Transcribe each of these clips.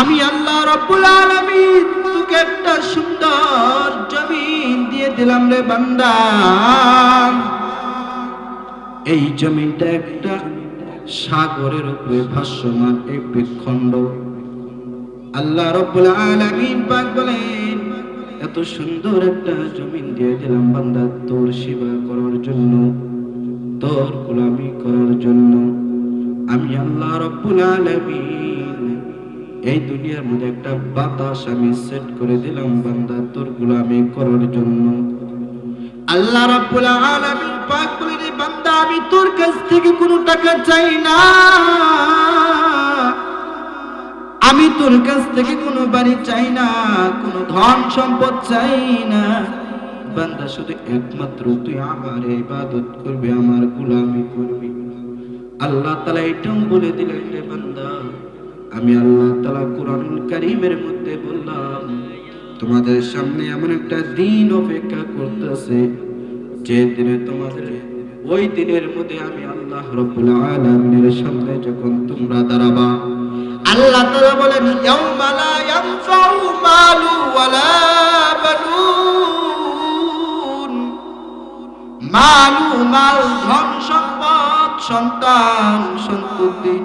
আমি আল্লাহ রব্বুল আলামিন, তোকে একটা সুন্দর জমিন দিয়ে দিলাম রে বান্দা। এই জমিনটা একটা সাগরের উপরে ভাসমান এক বৃক্ষণ্ড আল্লাহ রব্বুল আলামিন পাক বলেন, এত সুন্দর একটা জমিন দিয়ে দিলাম বান্দা তোর সেবা করার জন্য, তোর গোলামি করার জন্য। আমি আল্লাহ রব্বুল আলামিন এই দুনিয়ার মধ্যে একটা বাতাস আমি সেট করে দিলাম বান্দা, তোর গোলামি করার জন্য। আল্লাহ রাব্বুল আলামিন পাক বলেন "এ বান্দা, আমি তোর কাছ থেকে কোনো টাকা চাই না। আমি তোর কাছ থেকে কোনো বাড়ি চাই না, কোনো ধন সম্পদ চাই না। বান্দা, শুধু একমাত্র তুই আমার ইবাদত করবি, আমার গোলামি করবি। আল্লাহ তাআলা এটাও বলে দিলেন, রে বান্দা আমি আল্লাহ তালা কোরআনুল কারীমের মধ্যে বললাম, তোমাদের সামনে এমন একটা দিন অপেক্ষা করতেছে, যে দিনে তোমাদের ওই দিনের মধ্যে আমি আল্লাহ রব্বুল আলামিনের সামনে যখন তোমরা দাঁড়াবা, আল্লাহ তাআলা বলেন, ইয়াউমা লা ইয়ানফাউ মালু ওয়ালা বানুন। মালু, মাল, ধন, সম্পদ, সন্তান, সন্ততি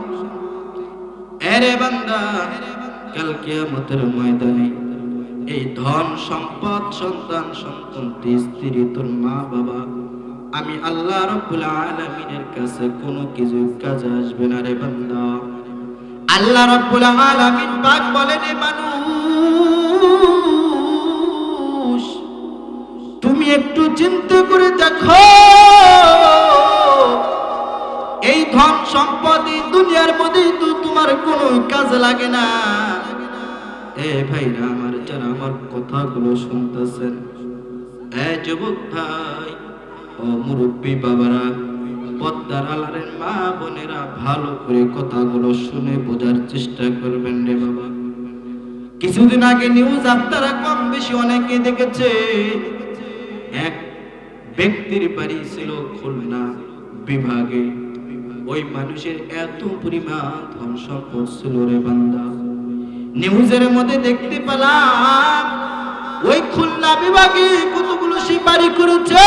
এরে বান্দা, কাল কিয়ামতের ময়দানে এই ধন সম্পদ, সন্তান, সন্ততি, স্ত্রী, তোর মা, বাবা, আমি আল্লাহ রব্বুল আলামিনের কাছে কোনো কিছু কাজে আসবে না রে বান্দা। আল্লাহ রব্বুল আলামিন পাক বলেন মানুষ, তুমি একটু চিন্তা করে দেখো। সম্পদ দুনিয়ার মধ্যে তো তোমার কোনো কাজে লাগে না। এ ভাইরা আমার, যারা আমার কথাগুলো শুনতেছেন, এ যুবক ভাই, ও মুরব্বী বাবারা, পদ্মার আলারের মা বোনেরা, ভালো করে কথাগুলো শুনে বোঝার চেষ্টা করবেন রে বাবা। কিছুদিন আগে নিউজ আপনারা কম বেশি অনেকে দেখেছে, এক ব্যক্তির বাড়ি ছিল খুলনা বিভাগে। ওই মানুষের এত পরিমাণ ধন সম্পদ ছিল রে বান্দা। নিউজের মধ্যে দেখতে পেলাম, ওই খুলনা বিভাগে কতগুলো সিপারি করেছে।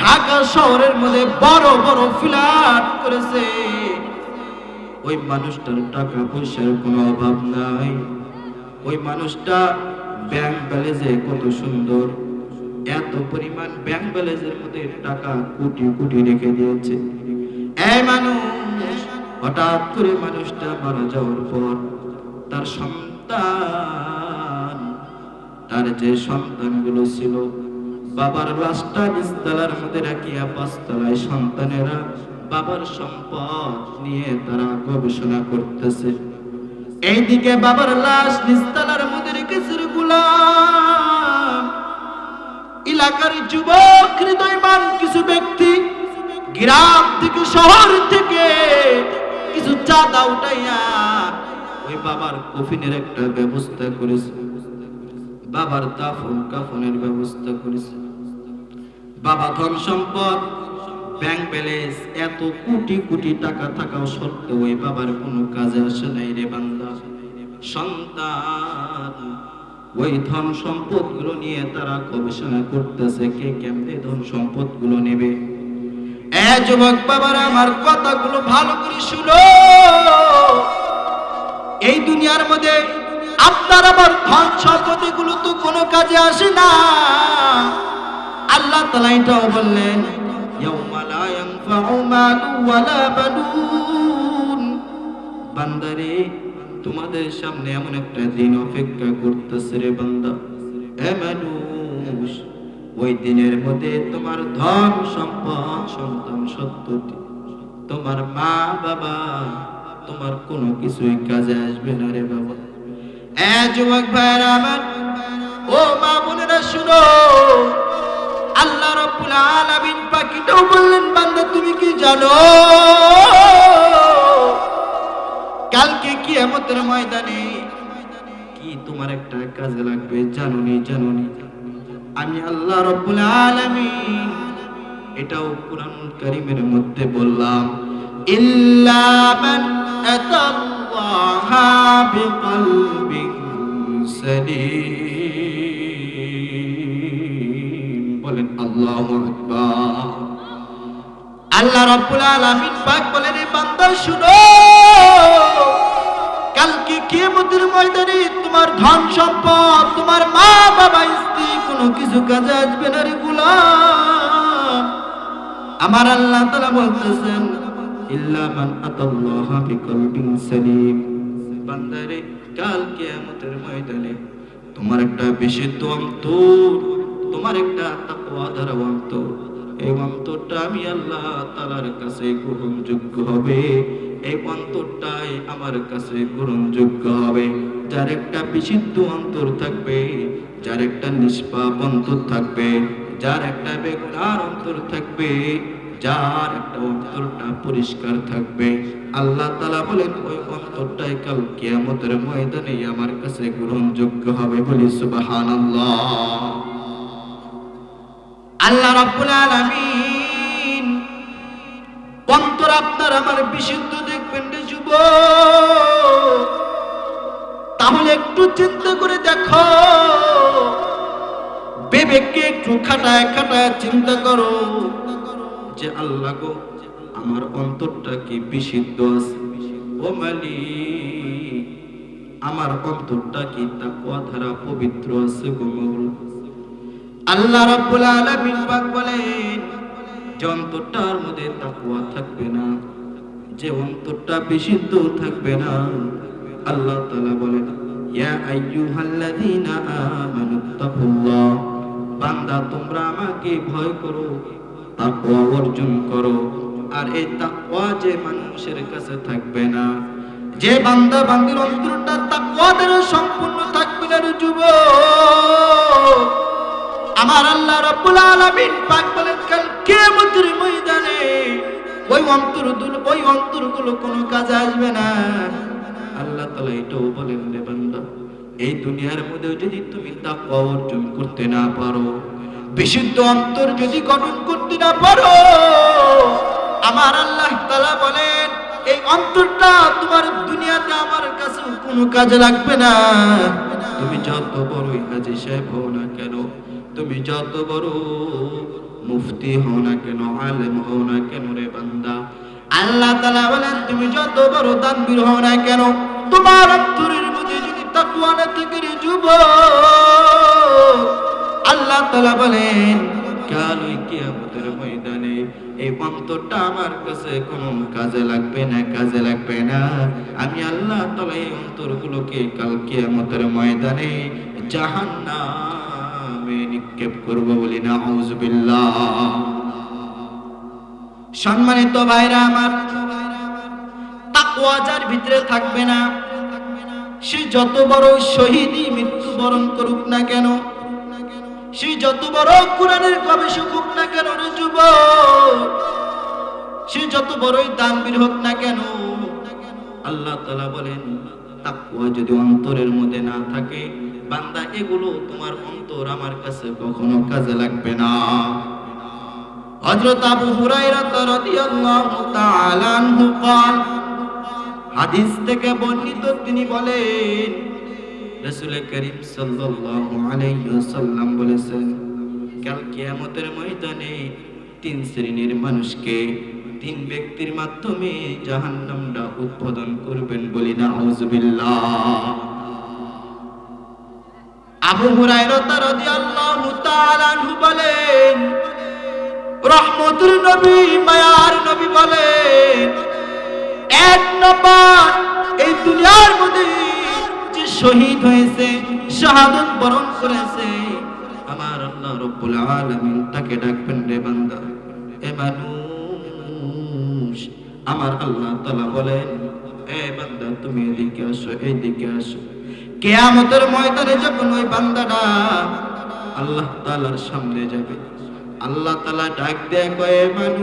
ঢাকা শহরের মধ্যে বড় বড় ফ্ল্যাট করেছে। ওই মানুষটার টাকা পয়সার কোনো অভাব নাই। ওই মানুষটা ব্যাংক ব্যালেন্সে কত সুন্দর এত পরিমাণ ব্যাংক ব্যালেন্সের মধ্যে টাকা কোটি কোটি রেখে দিয়েছে। এই মানুষ, হঠাৎ করে মানুষটা মারা যাওয়ার পর তার সন্তান, তার যে সন্তানগুলো ছিল, বাবার লাশটা নিচতলার মধ্যে রাখিয়া পাঁচতলায় সন্তানেরা বাবার সম্পদ নিয়ে তারা গবেষণা করতেছে। এইদিকে বাবার লাশ নিস্তালার মধ্যে রেখেছে রে গুলাম এলাকার যুবক হৃদয়মান কিছু ব্যক্তি গ্রাম থেকে, শহর থেকে কিছু চাঁদা উঠাইয়া ওই বাবার কফিনের একটা ব্যবস্থা করেছে। বাবার দাফন কাফনের ব্যবস্থা করেছে। বাবা ধন সম্পদ ব্যাংক ব্যালেন্স এত কোটি কোটি টাকা থাকাও সত্ত্বেও ওই বাবার কোনো কাজে আসে নাই রে বান্দা। সন্তান ওই ধন সম্পদগুলো নিয়ে তারা গবেষণা করতেছে, কে কেমনে ধন সম্পদগুলো নেবে? এ যুবক বাবার, আমার কথাগুলো ভালো করে শুনো। এই দুনিয়ার মধ্যে আপনার আমার ধন সম্পত্তি গুলো তো কোনো কাজে আসে না। আল্লাহ তালা এটাও বললেন বান্দারে তোমাদের সামনে এমন একটা দিন অপেক্ষা করতেছে রে বান্দা। এ মানুষ, ওই দিনের মধ্যে তোমার ধন সম্পদ, সন্তান সত্যতি তোমার মা বাবা, তোমার কোনো কিছুই কাজে আসবে না রে বাবা। এ যুবক ভাইরা আমার, ও মা বোনেরা শুনো, আল্লাহ রাব্বুল আলামিন পাখিটাও বললেন, বান্দা তুমি কি জানো? কালকে কিয়ামতের ময়দানে কি তোমার একটা কাজে লাগবে জানুনি জানুনি। আমি আল্লাহ রাব্বুল আলামিন এটাও কোরআন কারীমের মধ্যে বললাম, ইল্লা মান আতাল্লাহ বিকলবিন সালিম। বলেন আল্লাহু আকবার। আল্লাহ রাব্বুল আলামিন পাক বলেন বান্দা, শুনো। কালকে কিয়ামতের ময়দানে তোমার ধন সম্পদ, তোমার মা বাবা স্ত্রী কোনো কিছু কাজে আসবে না রে আমার আল্লাহ তাআলা বলতেছেন, ইল্লা মান বিকলবিন সালিম। বান্দারে, কাল কিয়ামতের ময়দানে তোমার একটা বিশুদ্ধ অন্তর, তোমার একটা তাকওয়া অন্তর। এই অন্তরটা আমি আল্লাহ তালার কাছে গ্রহণযোগ্য হবে। এই অন্তরটাই আমার কাছে গ্রহণযোগ্য হবে। যার একটা বিশুদ্ধ অন্তর থাকবে, যার একটা নিষ্পাপ অন্তর থাকবে, যার একটা বেগুনার অন্তর থাকবে, যার একটা অন্তরটা পরিষ্কার থাকবে। আল্লাহ তালা বলেন, ওই অন্তরটাই কাল কিয়ামতের ময়দানে আমার কাছে গ্রহণযোগ্য হবে বলি সুবহানাল্লাহ। আল্লাহ রাব্বুল আলামিন অন্তর আপনার আমার বিশুদ্ধ তাহলে একটু চিন্তা করে দেখো। বিবেককে একটু খাটায় খাটায় চিন্তা করো যে আল্লাহ গো, আমার অন্তরটা কি বিশুদ্ধ আছে? ও মালিক, আমার অন্তরটা কি তাকওয়া ধারা পবিত্র আছে গো আল্লাহ রাব্বুল আলামিন পাক বলেন যে অন্তরটার মধ্যে তাকওয়া থাকবে না। যে অন্তরটা বিশুদ্ধ থাকবে না। আল্লাহ তাআলা বলেন বান্দা, তোমরা আমাকে ভয় করো, তাকওয়া অর্জন করো। আর এই তাকওয়া যে মানুষের কাছে থাকবে না, যে বান্দা বান্দির অন্তরটা তাকওয়া দ্বারা সম্পূর্ণ থাকবে না যুবক আমার আল্লাহ রাব্বুল আলামিন পাক বলেন, কাল কিয়ামতের ময়দানে ওই অন্তর ওই অন্তরগুলো কোনো কাজে আসবে না। আল্লাহ তাআলা এটাও বলেন রে বান্দা, এই দুনিয়ার মধ্যে যদি তুমি তাকওয়া অর্জন করতে না পারো, বিশুদ্ধ অন্তর যদি গঠন করতে না পারো, আমার আল্লাহ তাআলা বলেন, এই অন্তরটা তোমার দুনিয়াতে আমার কাছে কোনো কাজে লাগবে না। তুমি যত বড়ই কাজে সাহেব হও না কেন, তুমি যত বড় মুফতি হও না কেন, আলেম হও না কেন রে বান্দা? আল্লাহ তাআলা বলেন, তুমি যত বড় দানবীর হও না কেন, তোমার অন্তরের মধ্যে যদি তাকওয়া না থাকে রে যুবক। আল্লাহ তাআলা বলেন, কাল ওই কিয়ামতের ময়দানে এই অন্তরটা আমার কাছে কোনো কাজে লাগবে না, কাজে লাগবে না। আমি আল্লাহ তাআলা এই অন্তরগুলোকে কাল কিয়ামতের ময়দানে জাহান্নামে নিক্ষেপ করব বলি না সম্মানিত ভাইরা আমার, তাকওয়া যার ভিতরে থাকবে না, সে যত বড় শহীদই মৃত্যুবরণ করুক না কেন, সে যত বড় কোরআনের গবেষক হোক না কেন রে যুবক, সে যত বড়ই হোক না কেন, আল্লাহ তাআলা বলেন, তাকওয়া যদি অন্তরের মধ্যে না থাকে, বান্দা এগুলো তোমার অন্তর আমার কাছে কখনো কাজে লাগবে না হযরত আবু হুরায়রা রাদিয়াল্লাহু তাআলা আনহু قال হাদিস থেকে বর্ণিত তিনি বলেন রাসূল করিম সাল্লাল্লাহু আলাইহি ওয়াসাল্লাম বলেছেন কাল কিয়ামতের ময়দানে তিন শ্রেণীর মানুষকে তিন ব্যক্তির মাধ্যমে জাহান্নামটা উদ্বোধন করবেন বলি না আউযুবিল্লাহ আবু হুরায়রা রাদিয়াল্লাহু তাআলা আনহু বলেন, রহমতুর নবী, মায়ার নবী বলেন, এক নম্বর এই দুনিয়ার মধ্যে যে শহীদ হয়েছে, শাহাদত বরণ করেছে, আমার আল্লাহ রব্বুল আলামিন তাকে ডাকবেন রে বান্দা। এ মানুষ, আমার আল্লাহ তাআলা বলেন, এ বান্দা, তুমি এদিকে আসো এইদিকে আসো। কেয়ামতের ময়দানে যখন ওই বান্দাটা আল্লাহ তাআলার সামনে যাবে, আল্লাহ তাআলা ডাক দেয়, কয়ে, মানুষ,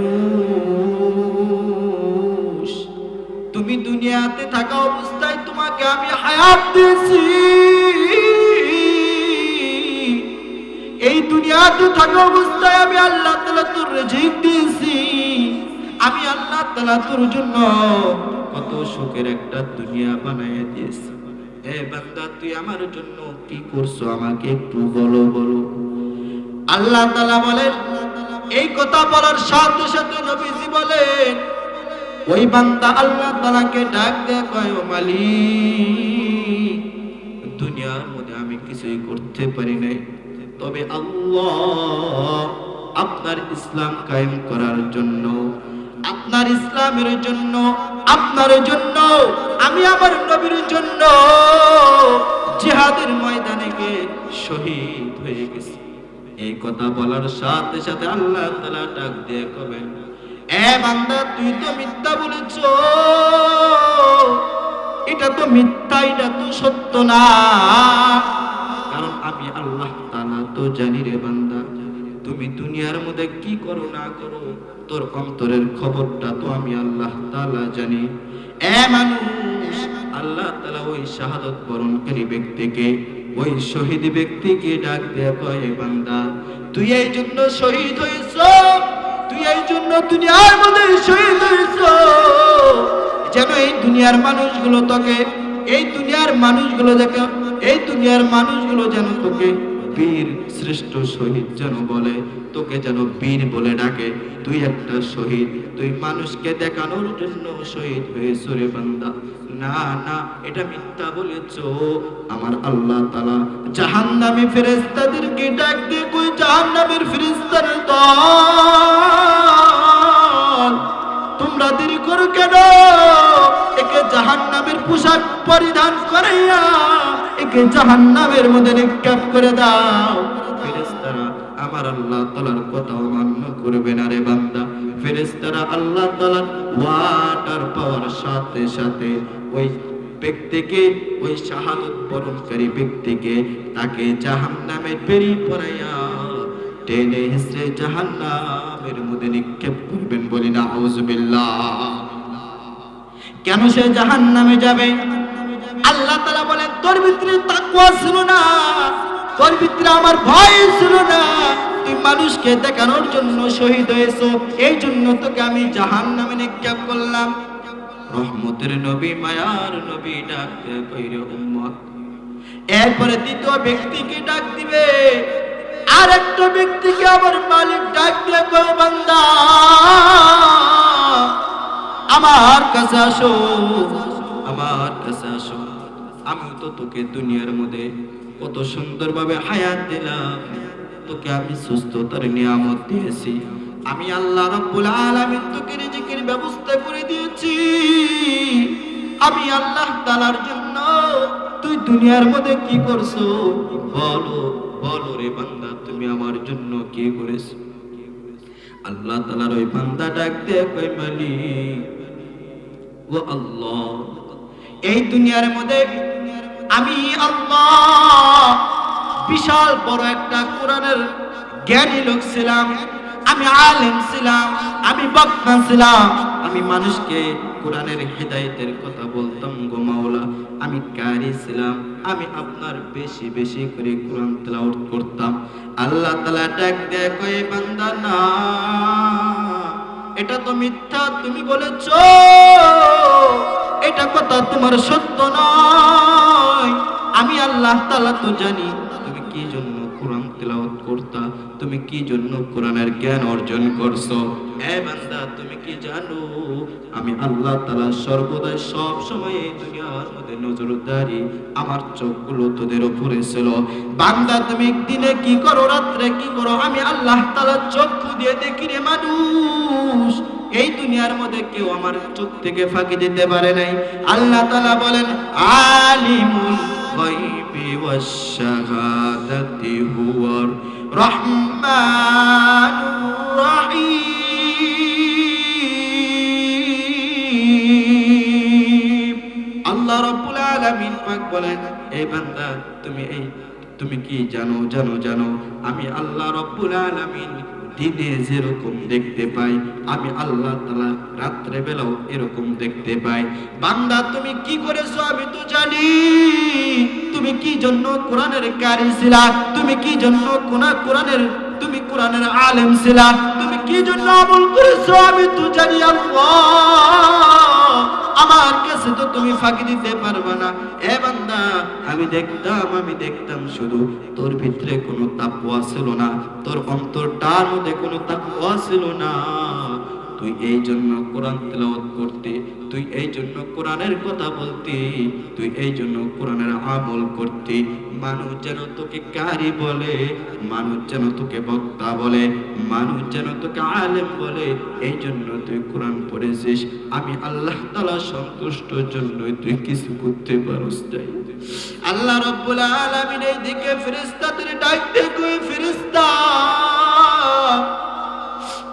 তুমি দুনিয়াতে থাকা অবস্থায় তোমাকে আমি হায়াত দিয়েছি। এই দুনিয়াতে থাকা অবস্থায় আমি আল্লাহ তাআলা তোর রিজিক দিয়েছি। আমি আল্লাহ তালা তোর জন্য কত শোকের একটা দুনিয়া বানাইয়া দিয়েছে। এ বান্দা, তুই আমার জন্য কি করছ আমাকে একটু বলো বলো। আল্লাহ তাআলা বলেন, এই কথা বলার সাথে সাথে নবীজি বলেন, ওই বান্দা আল্লাহ তাআলাকে ডাক দেয় কয়, ও মালিক, দুনিয়ার মধ্যে আমি কিছুই করতে পারি নাই। তবে আল্লাহ আপনার ইসলাম কায়েম করার জন্য আপনার ইসলামের জন্য, আপনার জন্য, আমি আমার নবীর জন্য জিহাদের ময়দানে গিয়ে শহীদ হয়ে গেছি। এই কথা বলার সাথে সাথে আল্লাহ তাআলা ডাক দিয়ে কবেন, এ বান্দা, তুই তো মিথ্যা বলেছ। এটা তো মিথ্যা, এটা তো সত্য না। কারণ আমি আল্লাহ তাআলা তো জানি রে বান্দা তুমি দুনিয়ার মধ্যে কি করো, না করো, তোর অন্তরের খবরটা তো আমি আল্লাহ তালা জানি। এ মানুষ, আল্লাহ তালা ওই শাহাদত বরণকারী ব্যক্তিকে, ওই শহীদ ব্যক্তিকে ডাক দেয়া কয়, "এ বান্দা, তুই এই জন্য শহীদ হয়েছ? তুই এই জন্য দুনিয়ার মধ্যে শহীদ হয়েছ? যেন এই দুনিয়ার মানুষগুলো তোকে, এই দুনিয়ার মানুষগুলো দেখে, এই দুনিয়ার মানুষগুলো যেন তোকে বীর শ্রেষ্ঠ শহীদ যেন বলে, তোকে যেন বীর বলে ডাকে, তুই একটা শহীদ, তুই মানুষকে দেখানোর জন্য শহীদ হয়েছ রে বান্দা। না না, এটা মিথ্যা বলেছ। আমার আল্লাহ তাআলা জাহান্নামী ফেরেশতাদেরকে ডাক দিয়ে কই, জাহান্নামের ফেরেশতার দল? তোমরা দেরি করো কেন? একে জাহান্নামের পোশাক পরিধান করাইয়া একে জাহান্নামের মধ্যে নিক্ষেপ করে দাও। ফেরেশতারা, আমার আল্লাহ তাআলার কথা অমান্য করবে না রে বান্দা। ফেরেশতারা আল্লাহ তাআলার ওয়াটার পাওয়ার সাথে সাথে ওই ব্যক্তিকে, ওই শাহাদত বরণকারী ব্যক্তিকে তাকে জাহান্নামে পেরি পড়াইয়া টেনে হিসড়ে জাহান্নামের মধ্যে নিক্ষেপ করবেন বলি না আউযুবিল্লাহ কেন সে জাহান্নামে যাবে? আল্লাহ তালা বলেন, তোর ভিতরে তাকওয়া ছিল না, তোর ভিতরে আমার ভয় ছিল না। তুই মানুষকে দেখানোর জন্য শহীদ হয়েছো, এই জন্য তোকে আমি জাহান্নামে নিক্ষেপ করলাম। রহমতের নবী, মায়ার নবী ডাক দেয়া কইরে উম্মত। এরপরে দ্বিতীয় ব্যক্তিকে ডাক দিবে, আর একটা ব্যক্তিকে আমার মালিক ডাক দিয়ে কয় বান্দা, আমার কাছে আসো, আমার কাছে আসো। আমি তো তোকে দুনিয়ার মধ্যে কত সুন্দরভাবে হায়াত দিলাম। তোকে আমি সুস্থতার নিয়ামত দিয়েছি। আমি আল্লাহ রাব্বুল আলামিন তোকে রিজিকের ব্যবস্থা করে দিয়েছি। আমি আল্লাহ তাআলার জন্য তুই দুনিয়ার মধ্যে কি করছ? বলো বলো রে বান্দা, তুমি আমার জন্য কি করেছ? আল্লাহ তাআলার ওই বান্দা ডাক দিয়ে কই মালিক, ও আল্লাহ এই দুনিয়ার মধ্যে আমি বিশাল বড় একটা কোরআনের জ্ঞানী লোক ছিলাম, আমি আলেম ছিলাম, আমি বক্তা ছিলাম। আমি মানুষকে কোরআনের হেদায়েতের কথা বলতাম গো মাওলা। আমি কারি ছিলাম, আমি আপনার বেশি বেশি করে কোরআন তেলাওয়াত করতাম। আল্লাহ তাআলা ডাক দেয় বান্দা, না, এটা তো মিথ্যা, তুমি বলেছ। এটা কথা তোমার সত্য নয়। আমি আল্লাহ তাআলা তো জানি, তুমি কি জন্য কোরআন তেলাওয়াত করতা? তুমি কি জন্য কোরআনের জ্ঞান অর্জন করছ? তুমি কি জানো? আমি আল্লাহ তাআলা সর্বদাই সব সময় নজরদারি, আমার চোখগুলো তোদের উপরে ছিল। বান্দা, তুমি দিনে কি করো, রাত্রে কি করো? আমি আল্লাহ তাআলা চক্ষু দিয়ে দেখি রে মানুষ। এই দুনিয়ার মধ্যে কেউ আমার চোখ থেকে ফাঁকি দিতে পারে নাই। আল্লাহ তাআলা বলেন, আলিমুল গায়বি ওয়াশ শাহাদাতি হুয়ার রহমানুর রহিম। আল্লাহ রাব্বুল আলামিন পাক বলেন এই বান্দা, তুমি এই, তুমি কি জানো জানো জানো? আমি আল্লাহ রাব্বুল আলামিন দিনে যেরকম দেখতে পাই, আমি আল্লাহ তালা রাত্রে বেলাও এরকম দেখতে পাই। বান্দা, তুমি কি করেছ আমি তো জানি। তুমি কি জন্য কোরআনের কারি ছিলা? তুমি কি জন্য কোনা কোরআনের, তুমি কোরআনের আলেম ছিলা? তুমি কি জন্য আমল করেছ আমি তো জানি আল্লাহ। আমার কাছে তো তুমি ফাঁকি দিতে পারবে না। এ বান্দা, আমি দেখতাম আমি দেখতাম শুধু তোর ভিতরে কোনো তাপ ছিল না, তোর অন্তরটার মধ্যে কোনো তাপ ছিল না। তুই এই জন্য কোরআন তেলাওয়াত করতে, তুই এই জন্য কোরআনের কথা বলতে, তুই এই জন্য কোরআনের আমল করতে। মানুষ যেন তোকে কারি বলে, মানুষ যেন তোকে বক্তা বলে, মানুষ যেন তোকে আলেম বলে, এই জন্য তুই কোরআন পড়েছিস। আমি আল্লাহ তালা সন্তুষ্ট জন্য তুই কিছু করতে পারস তাই আল্লাহ রব্বুল আলামিন এই দিকে ফেরেশতাদের ডাকতে কই ফেরেশতা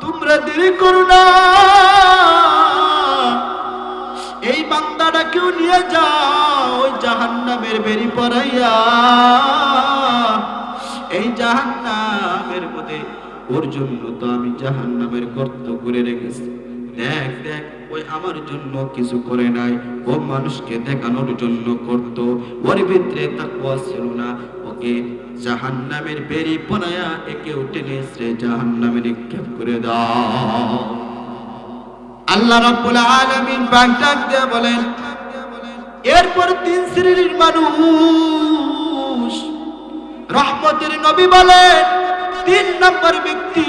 তোমরা দেরি করো না। এই বান্দাটাকেও নিয়ে যাও, ওই জাহান্নামের বেরি পড়াইয়া এই জাহান্নামের মধ্যে ওর জন্য তো আমি জাহান্নামের গর্ত করে রেখেছি। দেখ দেখ ওই আমার জন্য কিছু করে নাই। ও মানুষকে দেখানোর জন্য করত। ওর ভিতরে তাকওয়া ছিল না। ওকে জাহান্নামের বেরি পনায়া একে উঠে নিয়ে জাহান্নামে নিক্ষেপ করে দাও। আল্লাহ রাব্বুল আলামিন ডাক দিয়ে বলেন, এরপর তিন শ্রেণির মানুষ রহমতের নবী বলেন, তিন নম্বর ব্যক্তি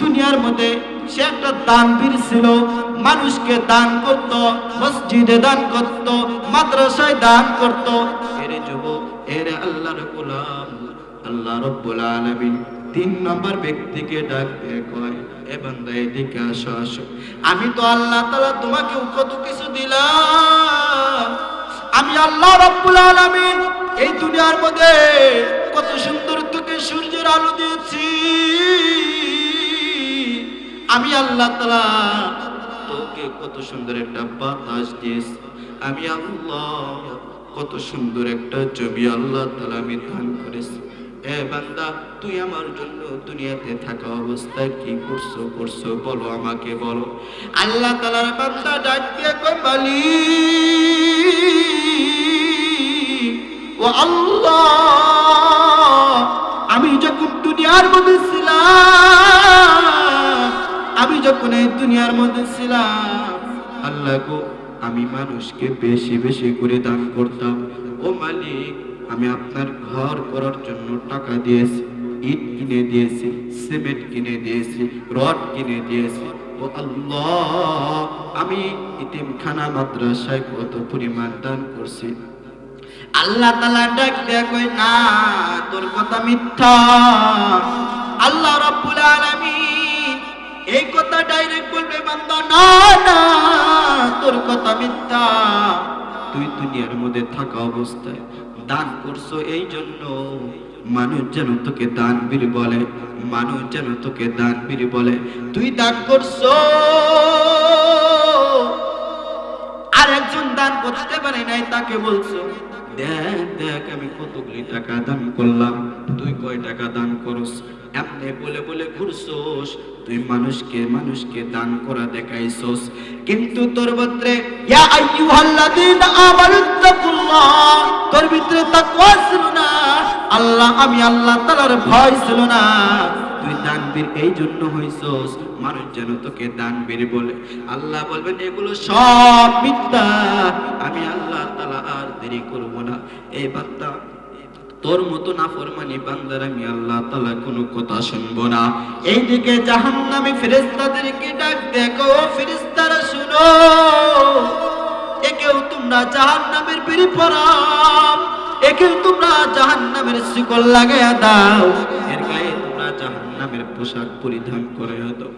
দুনিয়ার মধ্যে সে একটা দানবীর ছিল, মানুষকে দান করত, মসজিদে দান করত, মাদ্রাসায় দান করত যুবক এরে আল্লাহর গোলাম, আল্লাহ রব্বুল আলামিন তিন নম্বর ব্যক্তিকে ডাক দিয়ে কয়, এ বান্দা, এদিকে আসো আসো। আমি তো আল্লাহ তাআলা তোমাকে কত কিছু দিলাম। আমি আল্লাহ রব্বুল আলামিন এই দুনিয়ার মধ্যে কত সুন্দর তোকে সূর্যের আলো দিয়েছি। আমি আল্লাহ তাআলা তোকে কত সুন্দর একটা বাতাস দিয়েছি। আমি আল্লাহ কত সুন্দর একটা ছবি আল্লাহ তাআলা আমি দান করেছি। এ বান্দা, তুই আমার জন্য দুনিয়াতে থাকা অবস্থায় কি করছ করছ বলো আমাকে বলো। আল্লাহ তাআলার বান্দা ডাক দিয়ে কই মালিক, ও আল্লাহ, আমি যখন দুনিয়ার মধ্যে ছিলাম, আমি যখন এই দুনিয়ার মধ্যে ছিলাম, আল্লাহ গো আমি মানুষকে বেশি বেশি করে দান করতাম। ও মালিক, আমি আপনার ঘর করার জন্য টাকা দিয়েছি, ইট কিনে দিয়েছি, সিমেন্ট কিনে দিয়েছি, রড কিনে দিয়েছি। ও আল্লাহ, আমি ইতিমখানা মাদ্রাসায় কত পরিমাণ দান করছি। আল্লাহ তালা ডাক দেয়া কই না, তোর কথা মিথ্যা। আল্লাহ রাব্বুল আলামিন এই কথা ডাইরেক্ট বলবে, বান্দা। না না, তোর কথা মিথ্যা। তুই দুনিয়ার মধ্যে থাকা অবস্থায় দান করছ এই জন্য। মানুষ যেন তোকে দান দানবীর বলে, মানুষ যেন তোকে দান দানবীর বলে। তুই দান করছ। আর একজন দান করতে পারে নাই, তাকে বলছো, দেখ দেখ, আমি কতগুলি টাকা দান করলাম। তুই কয় টাকা দান করস? এমনি বলে বলে ঘুরছোস তুই মানুষকে মানুষকে দান করা দেখাইছস। কিন্তু তোর ভিতরে ইয়া আইয়ুহাল্লাযীনা আমানুত্তাকুল্লাহ তোর ভিতরে তাকওয়া ছিল না। আল্লাহ, আমি আল্লাহ তাআলার ভয় ছিল না। তুই দানবীর এই জন্য হইছস, মানুষ যেন তোকে দানবীর বলে। আল্লাহ বলবেন, এগুলো সব মিথ্যা। আমি আল্লাহ তাআলা আর দেরি করব না। এই বান্দা তোর মতো না ফরমানি বান্দার আমি আল্লাহ তাআলা কোনো কথা শুনব না। এইদিকে জাহান্নামে ফেরেশতাদেরকে ডাক, দেখো ফেরিস্তারা শুনো। একেও তোমরা জাহান্নামের বেরি পরাম একেও তোমরা জাহান্নামের শিকল লাগাইয়া দাও। এর জাহান্নামের পোশাক পরিধান করে দাও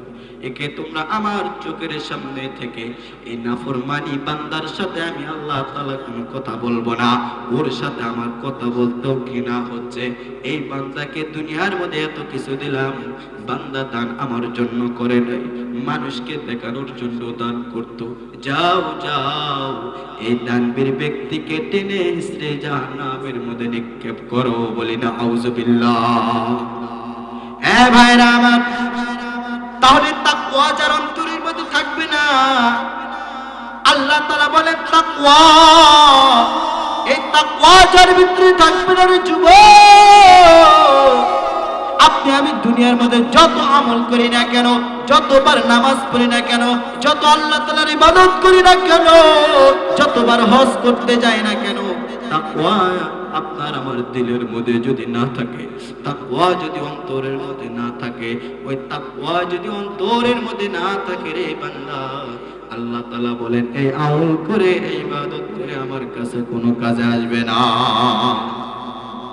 একে তোমরা আমার চোখের সামনে থেকে এই নাফরমানি বান্দার সাথে আমি আল্লাহ তাআলা কোনো কথা বলব না, ওর সাথে আমার কথা বলতেও ঘৃণা হচ্ছে। এই বান্দাকে দুনিয়ার মধ্যে এত কিছু দিলাম, বান্দা দান আমার জন্য করে নাই, মানুষকে দেখানোর জন্য দান করত। যাও যাও, এই দানবীর ব্যক্তিকে টেনে হিসড়ে জাহান্নামের মধ্যে নিক্ষেপ করো বলি না আউযুবিল্লাহ এ ভাইরা আমার, তাহলে তাকওয়া যার অন্তরের মধ্যে থাকবে না। আল্লাহ তাআলা বলেন, তাকওয়া, এই তাকওয়া যার ভিতরে থাকবে না রে যুবক। আপনি আমি দুনিয়ার মধ্যে যত আমল করি না কেন, যতবার নামাজ পড়ি না কেন, যত আল্লাহ তালার ইবাদত করি না কেন, যতবার হজ করতে যাই না কেন, তাকওয়া আপনার আমার দিলের মধ্যে যদি না থাকে, তাকওয়া যদি অন্তরের মধ্যে না থাকে, ওই তাকওয়া যদি অন্তরের মধ্যে না থাকে রে বান্দা, আল্লাহ তালা বলেন, এই আমল করে, এই ইবাদত করে আমার কাছে কোনো কাজে আসবে না।